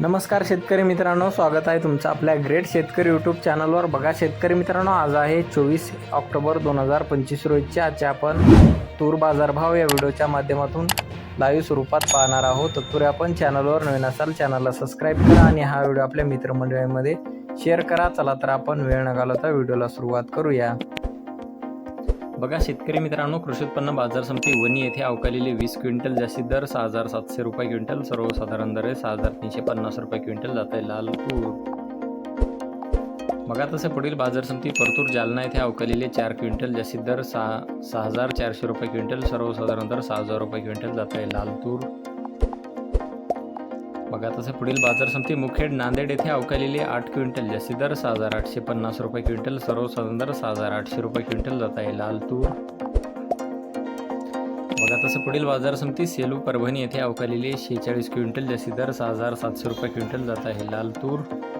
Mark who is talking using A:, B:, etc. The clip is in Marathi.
A: नमस्कार शेतकरी मित्रांनो स्वागत आहे तुमचं आपल्या ग्रेट शेतकरी यूट्यूब चॅनलवर. बघा शेतकरी मित्रांनो आज आहे चोवीस ऑक्टोबर दोन हजार पंचवीस रोजच्या आजचे आपण तूर बाजारभाव या व्हिडिओच्या माध्यमातून लाईव्ह स्वरूपात पाहणार आहोत. तत्पूर्वी आपण चॅनलवर नवीन असाल चॅनलला सबस्क्राईब करा आणि हा व्हिडिओ आपल्या मित्रमंडळीमध्ये शेअर करा. चला तर आपण वेळ न घालवता व्हिडिओला सुरुवात करूया. बघा शेतकरी मित्रांनो कृषी उत्पन्न बाजार समिती वणी येथे अवकालेले वीस क्विंटल जास्तीत दर सहा हजार सातशे रुपये क्विंटल सर्वसाधारण दर आहे सहा हजार तीनशे पन्नास रुपये क्विंटल जात आहे लाल तूर बघा तसे पुढील बाजार समिती परतूर जालना येथे अवकालेले चार क्विंटल जास्तीत दर सहा सहा हजार चारशे रुपये क्विंटल सर्वसाधारण दर सहा हजार रुपये क्विंटल जात आहे लाल तूर बघा तसे पुढील बाजार समिती मुखेड नांदेड येथे अवकालेली आठ क्विंटल जास्तीत दर सहा हजार आठशे पन्नास रुपये क्विंटल सर्वसाधारण दर सहा हजार आठशे रुपये क्विंटल जात आहे लाल तूर. बघा तसं पुढील बाजार समिती सेलू परभणी येथे अवकालेली शेहेचाळीस क्विंटल जास्तीत दर सहा हजार सातशे रुपये क्विंटल जात आहे लाल तूर.